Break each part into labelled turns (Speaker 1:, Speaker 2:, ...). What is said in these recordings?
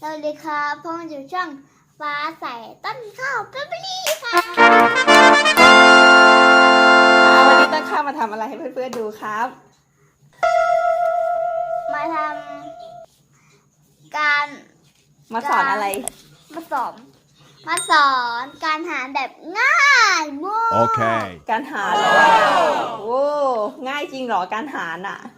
Speaker 1: สวัสดีครับพ่อมาอยู่ช่องฟ้าใสต้นข้าวเปปรี่ค่ะ
Speaker 2: อ่าวันนี้ต้นข้าวมาทำอะไรให้เพื่อนๆดูครับ
Speaker 1: มาทำการ
Speaker 2: มาสอนอะไร
Speaker 1: มาสอนมาสอนการหาแบบง่ายมาก
Speaker 3: Okay.
Speaker 2: การหาเหรอโอ้ง่ายจริงเหรอการหาน่ะ
Speaker 1: ใช่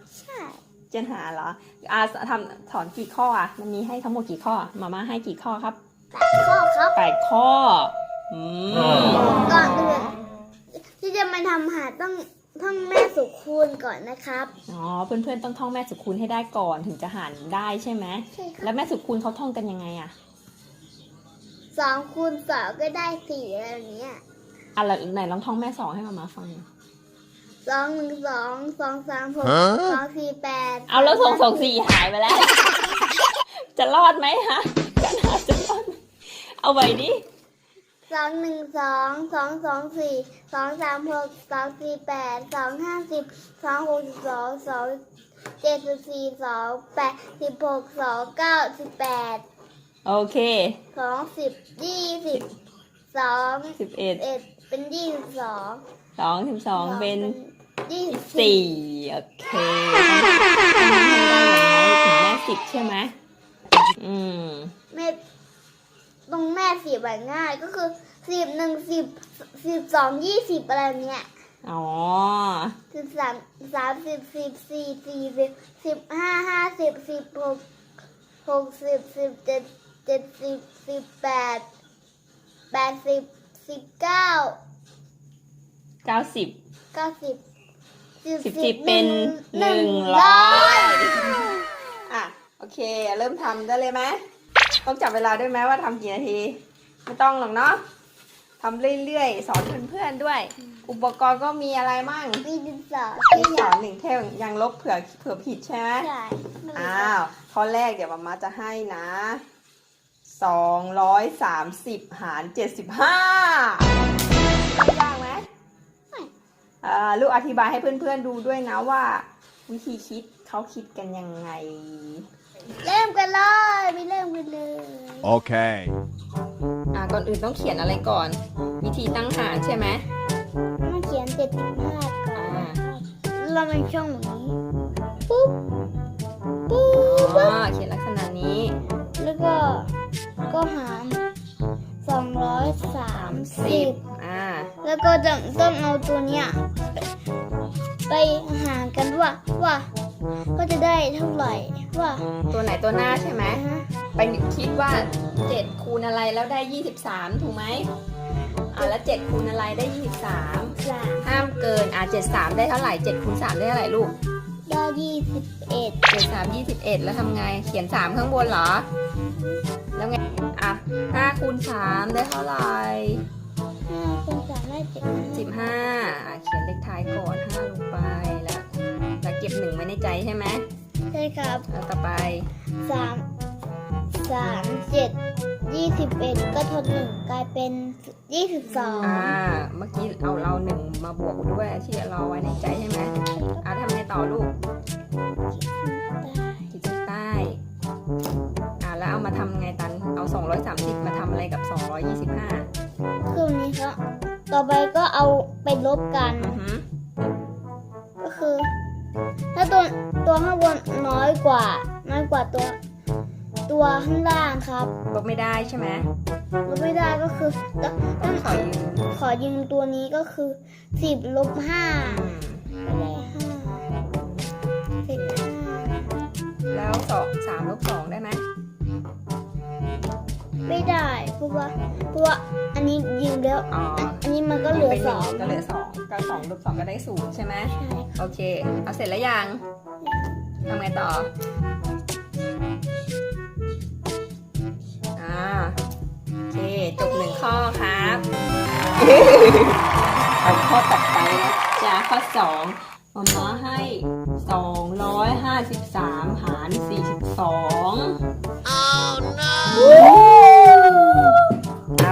Speaker 2: เจนหาเหรออ่าทำสอนกี่ข้ออะ มันมีให้ทั้งหมดกี่ข้อมาม่าให้กี่ข้อครับ
Speaker 1: แปดข้อครับ
Speaker 2: แปดข้ออืม
Speaker 1: ก่อนอื่นที่จะมาทำหาต้องท่องแม่สุคูณก่อนนะครับ
Speaker 2: อ๋อ เพื่อนๆ ต้องท่องแม่สุคูณให้ได้ก่อนถึงจะหารได้ใช่ไหม
Speaker 1: ใช่ครับ
Speaker 2: แล้วแม่สุคูณเขาท่องกันยังไงอะ
Speaker 1: สองคูณสองก็ได้สี่อะไรอย่างเงี้ย
Speaker 2: อะแล้วไหนลองท่องแม่สองให้มาม่าฟังหน่อย
Speaker 1: สองหนึ่งสองสองสามหก
Speaker 3: ฮะ
Speaker 1: สองสี่แปด
Speaker 2: เอาแล้วสองสองสี่หายไปแล้ว จะรอดไหมฮะการหาจะรอดไหมเอาไว้ดิ
Speaker 1: สองหนึ่งสองสองสองสี่สองสามหกสองสี่แปดสองห้าสิบสองหกสิบสองสองเจ็ดสิบสี่สองแปดสิบหกสองเก้าสิบแปด
Speaker 2: โอเค
Speaker 1: สองสิบยี่สิบสอง
Speaker 2: สิบเอ็ด
Speaker 1: เอ็ดเป็นยี่สิบสอง
Speaker 2: สองสิบสองเป็น
Speaker 1: ยี่สิบ
Speaker 2: สี่โอเคต้องทำให้ได้อย่างน้อยถึงแม่สิบใช่ไหมอืม
Speaker 1: แม่ตรงแม่สิบแบบง่ายก็คือสิบหนึ่งสิบสิบสองยี่สิบอะไรเนี้ย
Speaker 2: อ๋อ
Speaker 1: สิบสามสามสิบสิบสี่สี่สิบสิบห้าห้าสิบสิบหกหกสิบสิบเจ็ดเจ็ดสิบสิบแปดแปดสิบสิบเก้า
Speaker 2: เก้าสิบ
Speaker 1: เก้าสิบ
Speaker 2: สิบสิบเป็นหนึ่งร้อยอะโอเค เริ่มทำได้เลยไหมต้องจับเวลาด้วยไหมว่าทำกี่นาที ไม่ต้องหรอกเนาะทำเรื่อยๆ สอนเพื่อนๆด้วย อุปกรณ์ก็มีอะไรมั่ง
Speaker 1: มีดินสอ
Speaker 2: ที่สอนหนึ่งเท่ายังลบเผื่อเผื่อผิดใช่ไหม
Speaker 1: ใช่ไม่รู้
Speaker 2: อ้าวข้อแรกเดี๋ยวมามาจะให้นะสองร้อยสามสิบหารเจ็ดสิบห้ายากไหมอ่า ลูกอธิบายให้เพื่อนๆดูด้วยนะว่า วิธีคิดเขาคิดกันยังไง
Speaker 1: เริ่มกันเลยไปเริ่มกันเลย
Speaker 3: Okay.
Speaker 2: อ่าก่อนอื่นต้องเขียนอะไรก่อน วิธีตั้งหารใช่ไหม
Speaker 1: มาเขียนเจ็ดสิบห้า
Speaker 2: อ่า
Speaker 1: เราเป็นช่องแบบนี้ ปุ๊บ ปุ๊
Speaker 2: อ๋อบเขียนลักษณะนี้
Speaker 1: แล้วก็ ก็หารสองร้อยสามสิบ
Speaker 2: อ่า
Speaker 1: แล้วก็จะต้องเอาตัวเนี้ยไปหารกันว่าว่าก็จะได้เท่าไหร่ว่า
Speaker 2: ตัวไหนตัวหน้าใช่ไหม
Speaker 1: อ่าฮะ
Speaker 2: ไปคิดว่า7คูณอะไรแล้วได้23ถูกไหมอ่าแล้ว7คูณอะไรได้23
Speaker 1: สาม
Speaker 2: ห้ามเกินอ่า73ได้เท่าไหร่7คูณ3ได้เท่าไหร่ลูก
Speaker 1: ได้ยี่สิบเอ็ด
Speaker 2: 7 3 21แล้วทำไงเขียน3ข้างบนเหรอ แล้วไงอะ5คูณ3ได้เท่าไหร่
Speaker 1: ห้า คูณสามได้เจ็ด
Speaker 2: 15อะเขียนเลขท้ายก่อน5ลงไปแล้วแล้วเก็บ1ไว้ในใจใช่ไหม
Speaker 1: ใช่ครับ
Speaker 2: แล้วต่อไป
Speaker 1: สามสามเจ็ดยี่สิบเอ็ดก็ทดหนึ่งกลายเป็นยี่สิบสอง
Speaker 2: อ่าเมื่อกี้เอาเราหนึ่งมาบวกด้วยที่เราไว้ในใจใช่ไหมอ่าทำไงต่อลูกขีดเส้นใต้อ่าแล้วเอามาทำไงตันเอา230มาทำอะไรกับ225
Speaker 1: คือนี้ครับ ต่อไปก็เอาไปลบกัน
Speaker 2: อือหือ
Speaker 1: ก็คือ ถ้าตัวตัวข้างบนน้อยกว่า น้อยกว่าตัว ตัวข้างล่างครับ
Speaker 2: ลบไม่ได้ใช่ไหม
Speaker 1: ลบไม่ได้ก็คือต้อง
Speaker 2: ต้
Speaker 1: ต้
Speaker 2: อ
Speaker 1: องง
Speaker 2: ขอยืม
Speaker 1: ขอยืมตัวนี้ก็คือสิบลบห้า
Speaker 2: อืม
Speaker 1: ก็ได้ห้าสิบห้า
Speaker 2: แล้วสองสามลบสองได้ไหม
Speaker 1: ไม่ได้เพราะว่าเพราะว่าอันนี้ยืมแล้ว
Speaker 2: อ๋อ
Speaker 1: อันนี้มันก็เหลือ
Speaker 2: ป็น
Speaker 1: ส
Speaker 2: นึ่
Speaker 1: อง
Speaker 2: ก็เหลือสองก็สองลบสองก็ได้ศูนย์ใช่ไหม
Speaker 1: ใช่
Speaker 2: โอเค เอาเสร็จแล้วยังทำไงต่ออ่าโอเคจบหนึ่งข้อครับเอาข้อต่อไปนะจ้าข้อสองมาม่าให้สองร้อยห้าสิบสาม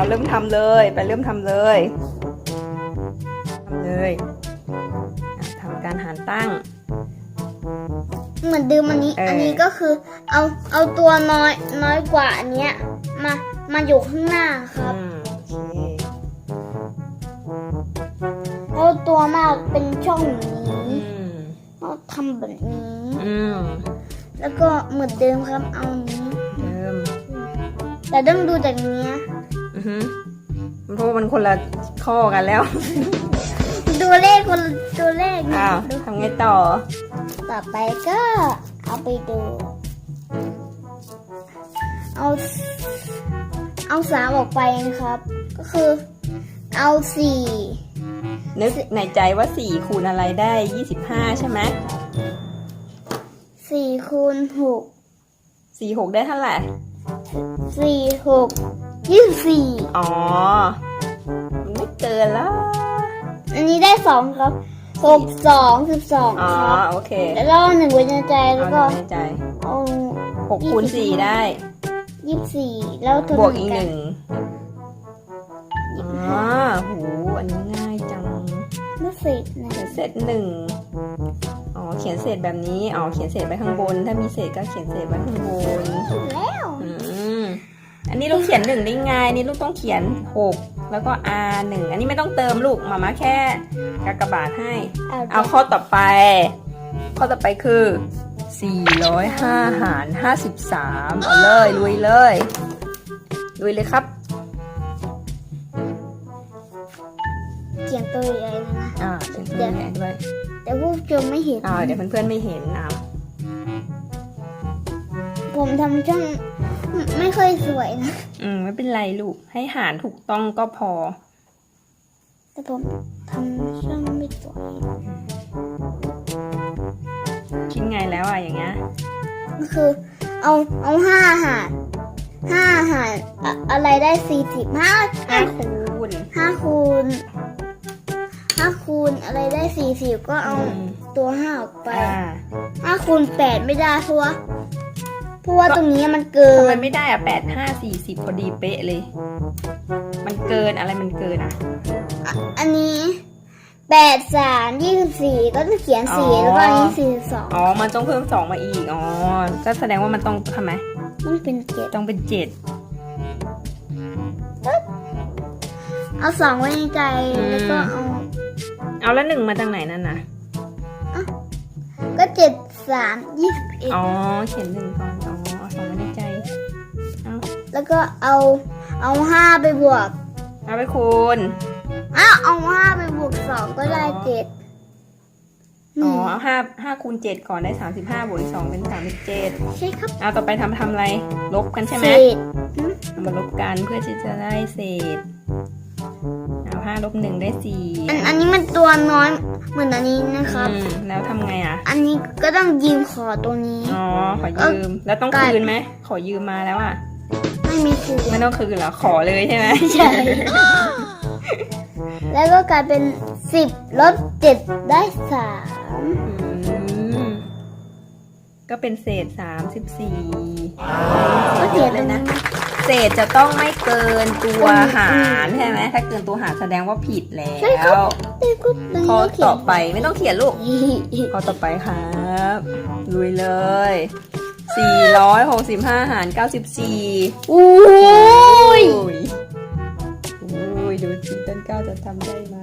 Speaker 2: เอาเริ่มทำเลยไปเริ่มทำเลยทำเลยอะทำการหารตั้ง
Speaker 1: เหมือนเดิมอันนี้
Speaker 2: เอออั
Speaker 1: อันนี้ก็คือเอาเอาตัวน้อยน้อยกว่าอันเนี้ยมามาอยู่ข้างหน้าครับ
Speaker 2: อืมโอเค
Speaker 1: แล้วตัวมากเป็นช่องนี้
Speaker 2: อืม
Speaker 1: เราทำแบบนี้
Speaker 2: อืม
Speaker 1: แล้วก็เหมือนเดิมครับเอานี้
Speaker 2: เดิม
Speaker 1: แต่ต้องดูจากนี้นะ
Speaker 2: อือ ฮึเพราะว่ามันคนละข้อกันแล้ว
Speaker 1: ตัวเลขคนละตัวเลขนะ
Speaker 2: อ้าว
Speaker 1: ดู
Speaker 2: ทำไงต่อ
Speaker 1: ต่อไปก็เอาไปดู เอา เอาสามออกไปนะครับ ก็คือ เอาสี่
Speaker 2: นึกในใจว่าสี่คูณอะไรได้ยี่สิบห้าใช่ไหม
Speaker 1: สี่คูณหก
Speaker 2: สี่หกได้เท่าไหร่
Speaker 1: สี่หก ยี่สิบสี่
Speaker 2: อ๋อ มันไม่เกินแล้ว
Speaker 1: อันนี้ได้สองครับหกสองสิบสอง
Speaker 2: อ๋อ
Speaker 1: ครับ
Speaker 2: โอเค
Speaker 1: แล้วก็หนึ่งไว้ในใจ
Speaker 2: เอา
Speaker 1: แล้ว
Speaker 2: ห
Speaker 1: ก็
Speaker 2: นึ่งในใจ
Speaker 1: เอา
Speaker 2: หกคูณสี่ได้
Speaker 1: ยี่สิบสี่แล้วตัว
Speaker 2: บวกอีกห
Speaker 1: น
Speaker 2: นึ่งอ๋อโห อันนี้ง่ายจัง
Speaker 1: แล้วเสร็จนะ
Speaker 2: เขียนเศษหนึ่งอ๋อ เขียนเศษแบบนี้ อ๋อ เขียนเศษไว้ข้างบน ถ้ามีเศษก็เขียนเศษไว้ข้างบน
Speaker 1: แล้ว
Speaker 2: อืม อันนี้ลูกเขียนหนึ่งได้ไงนี่ลูกต้องเขียนหกแล้วก็ r หนึ่งอันนี้ไม่ต้องเติมลูกมามาแค่กากบาทให้
Speaker 1: เอา
Speaker 2: เอาข้อต่อไป ข้อต่อไปคือ405หาร53เอาเลยลุยเลยลุยเลยครับ
Speaker 1: เขียนตัวใหญ่เลยนะ
Speaker 2: อ่าเขียนตัวใหญ่ด้วย
Speaker 1: แต่พวกเจมไม่เห็น
Speaker 2: อ่าเดี๋ยวเพื่อนๆไม่เห็นอ่า
Speaker 1: ผมทำช่อง ไม่ค่อยสวยนะ
Speaker 2: อืมไม่เป็นไรลูก ให้หารถูกต้องก็พอ
Speaker 1: แต่ผมทำช่องไม่สวย
Speaker 2: คิดไงแล้วอะอย่างเงี้ย
Speaker 1: ก็คือ เอาเอาห้าหารห้าหารอะอะไรได้สี่สิบห้า
Speaker 2: ห้าคูณ
Speaker 1: ห้าคูณห้าคูณอะไรได้สี่สิบก็เอา
Speaker 2: อืม
Speaker 1: ตัวห้าออกไป
Speaker 2: อ่า
Speaker 1: ห้าคูณแปดไม่ได้เพราะว่า เพราะว่าตรงนี้มันเกิ
Speaker 2: ทำไม
Speaker 1: น
Speaker 2: ไม่ได้อะแปดห้าสี่สิบพอดีเป๊ะเลย มันเกินอะไรมันเกินอะ
Speaker 1: อะอันนี้แปดสามยี่สิบสี่ก็จะเขียนสี่
Speaker 2: อ๋อ
Speaker 1: แล้วก็อันนี้สี่สิบสอง
Speaker 2: อ๋อ มันต้องเพิ่มสองมาอีก อ๋อ ก็แสดงว่ามันต้องทำไม
Speaker 1: มันเป็นเจ็ด
Speaker 2: ต้องเป็นเจ็ด
Speaker 1: เอาสองไว้ในใจ
Speaker 2: อืม
Speaker 1: แล้วก็เอา
Speaker 2: เอาแล้วหนึ่งมาจากไหนนั่นน่ะ
Speaker 1: ก็เจ็ด สามยี่สิบเอ็ด
Speaker 2: อ๋อ เขียนหนึ่งก่อนอ๋อเอาสองไว้ในใจ เอา
Speaker 1: แล้วก็เอาเอาห้าไปบวก
Speaker 2: เอาไปคูณ
Speaker 1: อ้าวเอาห้าไปบวกสองก็ได้เจ็ด
Speaker 2: อ๋อ
Speaker 1: ม
Speaker 2: เอาห้าห้าคูณเจ็ดก่อนได้สามสิบห้าบวกอีกสองเป็นสามสิบเจ็ด
Speaker 1: ใช่ครับ
Speaker 2: เอาต่อไปทำทำอะไร ลบกันใช่ไหม
Speaker 1: เศษหืม
Speaker 2: เอามาลบกันเพื่อที่จะได้เศษ เอาห้าลบหนึ่งได้สี่
Speaker 1: อันอันนี้มันตัวน้อยเหมือนอันนี้นะครับ
Speaker 2: อืมแล้วทำไงอะ
Speaker 1: อันนี้ก็ต้องยืมขอตัวนี้
Speaker 2: อ๋อ ขอยืม แล้วต้อง
Speaker 1: กลาย
Speaker 2: คืนไหม ขอยืมมาแล้วอะ
Speaker 1: ไม่มีคืน
Speaker 2: ไม่ต้องคืนเหรอ ขอเลยใช่ไหม
Speaker 1: ใช่ แล้วก็กลายเป็นสิบลบเจ็ดได้สาม
Speaker 2: อืม ก็เป็นเศษสามสิบสี่
Speaker 1: ก็เขียนเลยนะ
Speaker 2: เศษจะต้องไม่เกินตัวหารใช่ไหมถ้าเกินตัวหารแสดงว่าผิดแล้
Speaker 1: ใช่ครั
Speaker 2: ว
Speaker 1: บเอ้ยก็ตรง
Speaker 2: ข้อ
Speaker 1: นี้ก็เขีย
Speaker 2: ต่อนไปไม่ต้องเขียนลูก ข้อต่อไปครับลุยเลย 465 หาร 94
Speaker 1: โอ้ย
Speaker 2: โอ้ยโอ้ยดูสิต้นก้าวจะทำได้ไหม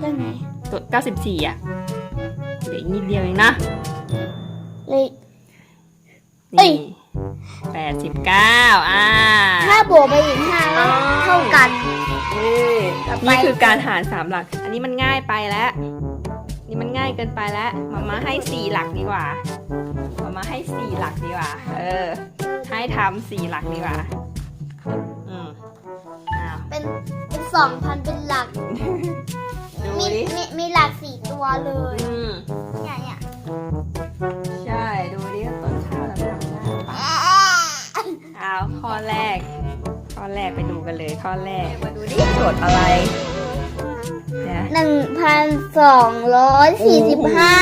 Speaker 1: ได้ไหม
Speaker 2: ตัว94อะเหลืออีกนิดเดียวเองนะ
Speaker 1: เลย เอ้
Speaker 2: นี่
Speaker 1: ย
Speaker 2: แปดสิบเก้าอ่า
Speaker 1: ถ้าบวกไปอีกห้าก็เท่ากัน
Speaker 2: นี่
Speaker 1: ต่อไป
Speaker 2: นี่คือการหารสามหลัก อันนี้มันง่ายไปแล้ว นี่มันง่ายเกินไปแล้วมามาให้สี่หลักดีกว่ามามาให้สี่หลักดีกว่า เออ ให้ทำสี่หลักดีกว่า อืมอ้าว
Speaker 1: เป็นเป็นสองพันเป็นหลัก
Speaker 2: ดู
Speaker 1: มี
Speaker 2: ดิ
Speaker 1: มีมีหลักสี่ตัวเลย
Speaker 2: อืม
Speaker 1: เนี่ยเนี่ย
Speaker 2: ใช่ ดูดิว่าต้นข้าวเราทำได้ปะอ้าวข้อแรก ข้อแรกไปดูกันเลยข้อแรกมาดูดิโจทย์อะไรนะ
Speaker 1: หนึ่งพันสองร้อยสี่สิบห้า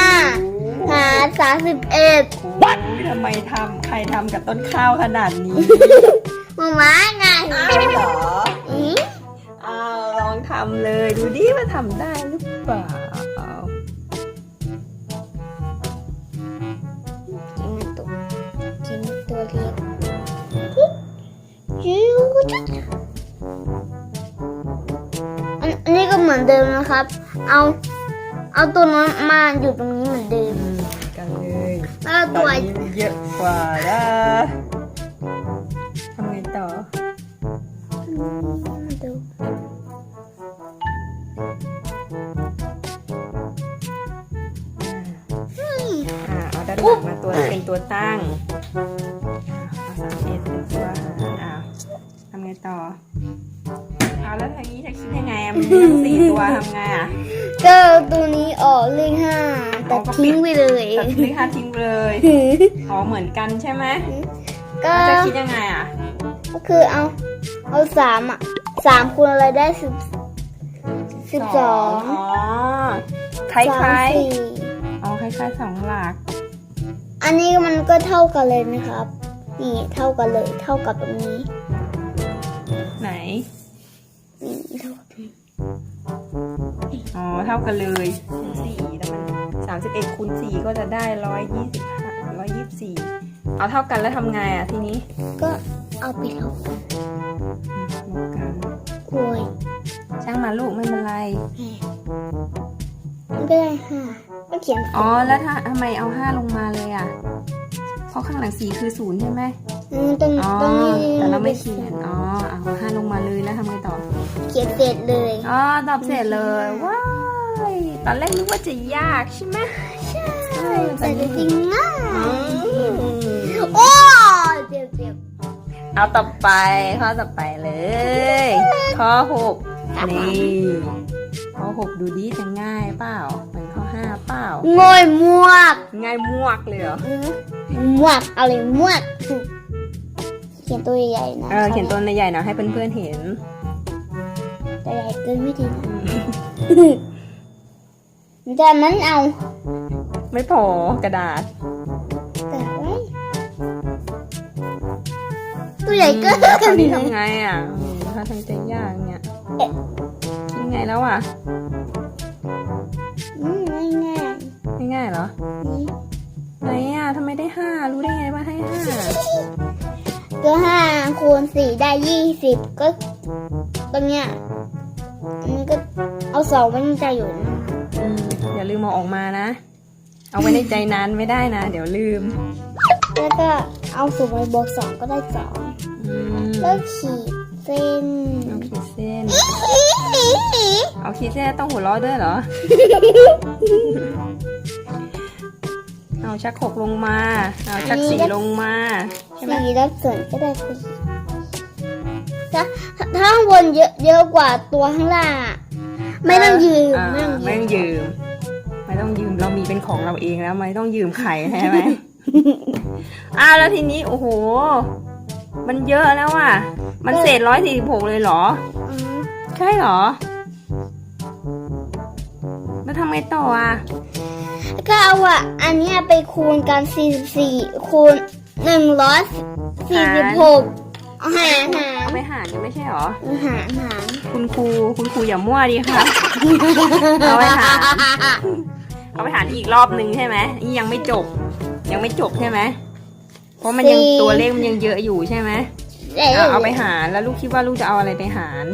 Speaker 1: หารสามสิบเอ็ด
Speaker 2: วัดทำไมทำใครทำกับต้นข้าวขนาดนี้
Speaker 1: มาม้าไง
Speaker 2: เหรอ
Speaker 1: อืม
Speaker 2: อ้าวลองทำเลยดูดิว่าทำได้หรือเปล่า
Speaker 1: อันนี้ก็เหมือนเดิมนะครับ เอาเอาตัวนั้นมาอยู่ตรงนี้เหมือนเดิม
Speaker 2: กันเลย
Speaker 1: แล้ว
Speaker 2: ตั
Speaker 1: วนี้
Speaker 2: เยอะกว่าละทำไงต่อ อ่าเอาด้านหลังมาตัวเป็นตัวตั้ง ไงต่อเอาแล้วทางนี้จะคิดยังไงอะมันมีตั้งสี่ตัวทำไงอะ
Speaker 1: ก็ตัวนี้ออกเลขห้าแต่ทิ้งไปเลย
Speaker 2: ตัดเลขห้าทิ้งไปเลยอ๋อเหมือนกันใช่ไหม
Speaker 1: ก็
Speaker 2: แล้วจะคิดยังไงอะ
Speaker 1: ก็คือเอาเอาสามอะสามคูณอะไรได้สิบสิบสอง
Speaker 2: อ๋อคล้าย
Speaker 1: สามสี่
Speaker 2: ๆอ๋อคล้ายๆสองหลัก
Speaker 1: อันนี้มันก็เท่ากันเลยนะครับ นี่เท่ากันเลย เท่ากับตรงนี้
Speaker 2: ไหน
Speaker 1: นี่เท่ากับ
Speaker 2: อ๋อ เท่ากันเลยคูณสี่แล้วมันสามสิบเอ็ดคูณสี่ก็จะได้ร้อยยี่สิบห้าร้อยยี่สิบสี่เอาเท่ากันแล้วทำไงอะทีนี้
Speaker 1: ก็เอาไปเท่ากัน
Speaker 2: อืมลบกัน
Speaker 1: โอ้ย
Speaker 2: ช่างมาลูกไม่เป็นไร
Speaker 1: มันก็ได้ห้าก็เขียน
Speaker 2: อ๋อ แล้วถ้าทำไมเอาห้าลงมาเลยอะ เพราะข้างหลังสี่คือศูนย์ใช่ไหม
Speaker 1: อืมตรง
Speaker 2: อ๋อ
Speaker 1: ตรงนี้
Speaker 2: แต่เราไม่เขียนอ๋อเอาห้าลงมาเลยแล้วทำไงต่อ
Speaker 1: เขียนเสร็จเลย
Speaker 2: อ๋อตอบเสร็จเลยว้ายตอนแรกนึกว่าจะยากใช่ไหม
Speaker 1: ใช่แต่จริงๆง่าย
Speaker 2: อืม
Speaker 1: โอ้ยเจ็บเจ็บ
Speaker 2: เอาต่อไปข้อต่อไปเลย ข้อหกนี่ข้อหกดูดีจะง่ายเปล่าเหมือนข้อห้าเปล่า
Speaker 1: งอยมวก
Speaker 2: ง่ายมวกเลยเหรอ
Speaker 1: มวกอะไรมวก เขียนตัวใหญ่ๆนะ
Speaker 2: เออเขียนตัวใหญ่ๆหน่อยให้เพื่อนๆเห็น
Speaker 1: ตัวใหญ่เกินไม่ดีนะจากนั้นเอา
Speaker 2: ไม่พอกระดาษ
Speaker 1: แต่ไว้ตัวใหญ่เกิน
Speaker 2: แล้วคราวนี้ทำไงอะอืมถ้าทางใจยากเนี่ย
Speaker 1: เอ๊ะ
Speaker 2: คิดไงแล้วอะ
Speaker 1: ก็ห้าคูณสี่ได้ยี่สิบก็ตรงเนี้ยอันนี้ก็เอาสองไว้ในใจอยู่นะ
Speaker 2: อืมอย่าลืมเอาออกมานะ เอาไว้ในใจนานไม่ได้นะ เดี๋ยวลืม
Speaker 1: แล้วก็เอาสูงไปบวกสองก็ได้สอง
Speaker 2: อืม
Speaker 1: แล้วขีดเส้น
Speaker 2: เอาขีดเส้น เอาขีดเส้นต้องหัวเราะด้วยเหรอ เอาชักหกลงมา เอาชักสี่ลงมาใช่ไหม
Speaker 1: สี่แล้วส่วนก็ได้สี่ถ้าถ้าข้างบนเยอะเยอะกว่าตัวข้างล่างอะไม่ต้องยืม
Speaker 2: อ่า
Speaker 1: ไม่ต้อง
Speaker 2: ไม่
Speaker 1: ยื
Speaker 2: ต้อ
Speaker 1: ม
Speaker 2: งยืม ไม่ต้องยืมเรามีเป็นของเราเองแล้วไม่ต้องยืมใครใช่ไหมอ่าแล้วทีนี้โอ้โห มันเยอะแล้วอะ มันเศษร้อยสี่สิบหกเลยเหรอ
Speaker 1: อ๋อ
Speaker 2: ใช่เหรอ แล้วทำไงต่ออะ
Speaker 1: ก็เอาอะ อันเนี้ยไปคูณกันสี่สิบสี่คูณหนึ่งร้อยสี่สิบหกเอาหารหาร
Speaker 2: เอาไปหารกันไม่ใช่เหรอ
Speaker 1: หารหาร
Speaker 2: คุณครู คุณครูอย่ามั่วดีค่ะ เอาไปหารเอาไปหารอีกรอบนึงใช่ไหมนี่ยังไม่จบ ยังไม่จบใช่ไหมเพราะมันยังตัวเลขมันยังเยอะอยู่ใช่ไหม
Speaker 1: เเอา
Speaker 2: เอาไปหารแล้วลูกคิดว่าลูกจะเอาอะไรไปหาร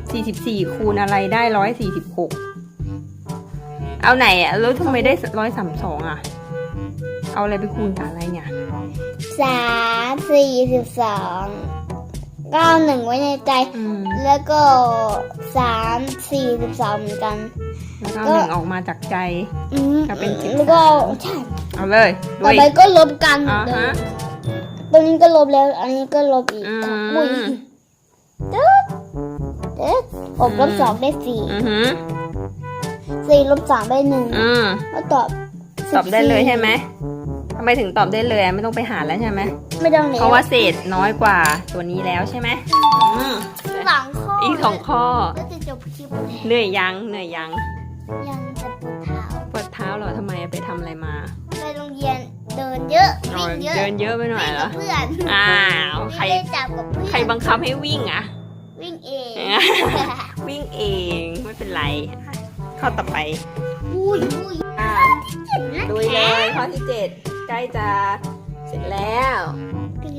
Speaker 2: 44คูณอะไรได้146 เอาไหนอะแล้วทำไมได้ร้อยสามสองอะเอาอะไรไปคูณกับอะไรเนี่ย
Speaker 1: สามสี่สิบสองเก้าหนึ่งไว้ในใจ
Speaker 2: อืม
Speaker 1: แล้วก็สามสี่สิบสองเหมือนกัน
Speaker 2: แล้วก็เอาหนึ่งออกมาจากใจ
Speaker 1: อืม
Speaker 2: ก็เป็นสิบ
Speaker 1: แล้วก็ใช่
Speaker 2: เอาเลยด้
Speaker 1: ต่อ
Speaker 2: วย
Speaker 1: ไปก็ลบกัน
Speaker 2: อ่าฮะ
Speaker 1: ตรงนี้ก็ลบแล้ว อันนี้ก็ลบอีก
Speaker 2: อืม
Speaker 1: อุ้ยตึ๊ดเอ๊ะหกลบสองได้สี่
Speaker 2: อือหือ
Speaker 1: สี่ลบสามได้หนึ่ง
Speaker 2: อืม
Speaker 1: ก็ตอบ
Speaker 2: ตอบได้เลยใช่ไหมทำไมถึงตอบได้เลยอะไม่ต้องไปหารแล้วใช่ไหม
Speaker 1: ไม่ต้องแล้ว
Speaker 2: เพราะว่าเศษน้อยกว่าตัวนี้แล้วใช่ไหมอืม
Speaker 1: สองข้อ
Speaker 2: อี
Speaker 1: อี
Speaker 2: กสองข้อ
Speaker 1: ก็จะจบคลิปแล้ว
Speaker 2: เหนื่อยยังเหนื่อยยัง
Speaker 1: ยังจะปวดเท้า
Speaker 2: ปวดเท้าเหรอทำไมไปทำอะไรมา
Speaker 1: ไปโรงเรียนเดินเยอะ
Speaker 2: อ๋อ
Speaker 1: วิ่งเยอะ
Speaker 2: เดินเยอะไปหน่อยเหรอ
Speaker 1: วิ่งกับเพื่อน
Speaker 2: อ้าวใคร
Speaker 1: ไม่ได้จับกับเพื่อน
Speaker 2: ใครบังคับให้วิ่งอะ
Speaker 1: วิ่งเอง
Speaker 2: วิ่งเองไม่เป็นไร ข้อต่อไป
Speaker 1: อุ้ยอุ้ย
Speaker 2: อ่าดูเลยข้อที่เจ็ดใกล้จะเสร็จแล้ว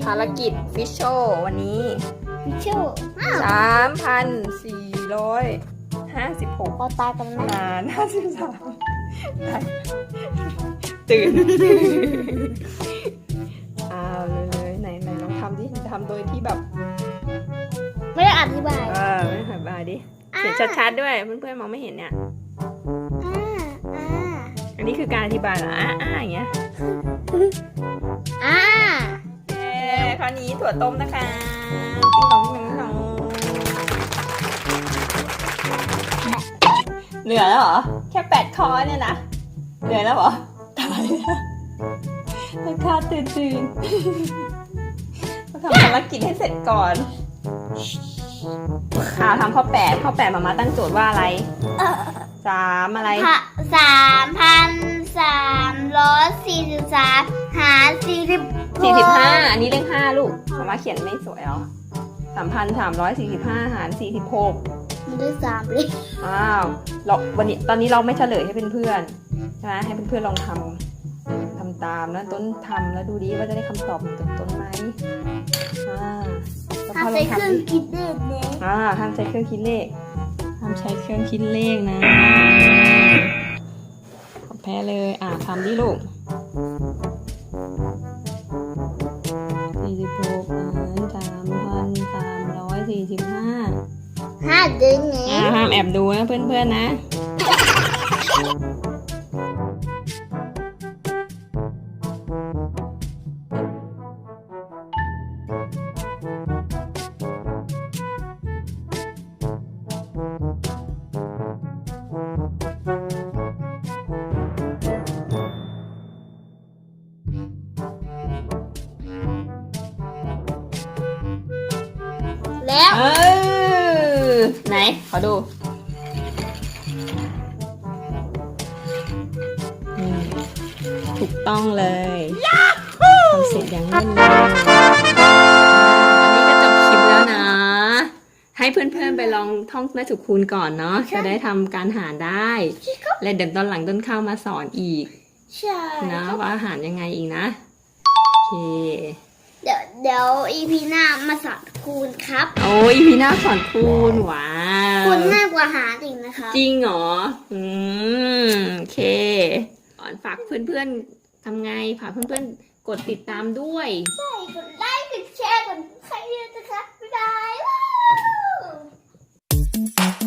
Speaker 2: ภารกิจฟิชโชวันนี้
Speaker 1: พิชชูอ้าว
Speaker 2: สามพันสี่ร้อยหห้าสิบหก
Speaker 1: พอตายกันไหม
Speaker 2: นานห้าสิบสามตื่นเอาเลยไหนไหนลองทำดิทำโดยที่แบบ
Speaker 1: ไม่ได้อธิบาย
Speaker 2: เออไม่หันบายดิ เขียนชัดๆด้วยเพื่อนๆมองไม่เห็นเนี่ย
Speaker 1: อ่าอ่า
Speaker 2: อันนี้คือการอธิบายเหรออ่าอ่าอย่างเงี้ย
Speaker 1: อ่า
Speaker 2: เย้คราวนี้ถั่วต้มนะคะติ๊งตองติ๊งตองเหลือแล้วเหรอ แค่แปดคอเนี่ยนะ เหลือแล้วเหรอตายแล้วราคาตื่นตื่นๆต้องทำภารกิจให้เสร็จก่อนอ่าทำข้อแปดข้อแปดมามาตั้งโจทย์ว่าอะไรสามอะไร
Speaker 1: พะ สามพันสามร้อยสี่สิบสามหารสี่สิบ
Speaker 2: สี่สิบห้าอันนี้เลขห้าลูกมามาเขียนไม่สวยเหรอสามพันสามร้อยสี่สิบห้าหารสี่สิบหก
Speaker 1: มันได้สามเลย
Speaker 2: อ้าวเราวันนี้ตอนนี้เราไม่เฉลยให้เพื่อนๆใช่ไหมให้เพื่อนๆลองทำทำตามแล้วต้นทำแล้วดูดิว่าจะได้คำตอบเหมือนกับต้นไหมอ่าแล้วพอ
Speaker 1: ทำ
Speaker 2: ล
Speaker 1: ใส่
Speaker 2: อง
Speaker 1: เครื่อง
Speaker 2: ทำดิ
Speaker 1: คิดเลขเลย
Speaker 2: อ่าห้ามใช้เครื่องคิดเลขห้ามใช้เครื่องคิดเลขนะขอแพ้เลย อ่าทำดิลูกสี่สิบหกหารสามพันสามร้อยสี่สิบห้า
Speaker 1: ห้าเดือนนี้
Speaker 2: อ่าห้ามแอบดูนะเพื่อนๆนะ ไหนขอดูอืมถูกต้องเลยทำเสร็จอย่างรวดเร็วอันนี้ก็จบคลิปแล้วนะ ให้เพื่อนๆไปลองท่องแม่ถูกคูณก่อนเนาะจะได้ทำการหารได้ และเดี๋ยวตอนหลังต้นข้าวมาสอนอีก
Speaker 1: ใช่
Speaker 2: นะว่าหารยังไงอีกนะ โอเค
Speaker 1: เดี๋ยวเดี๋ยวอีพีหน้ามาสอน คูณครับ
Speaker 2: โอ้ยพี่นาสอนคูณว้าว
Speaker 1: คูณมากกว่าหาจริงนะคะ
Speaker 2: จริงเหรอ อืมโอเคก่อนฝากเพื่อนๆทำไงฝากเพื่อนๆ กดติดตามด้วย
Speaker 1: ใช่กดไลค์กดแชร์กดใครเยอะนะคะบ๊ายบาย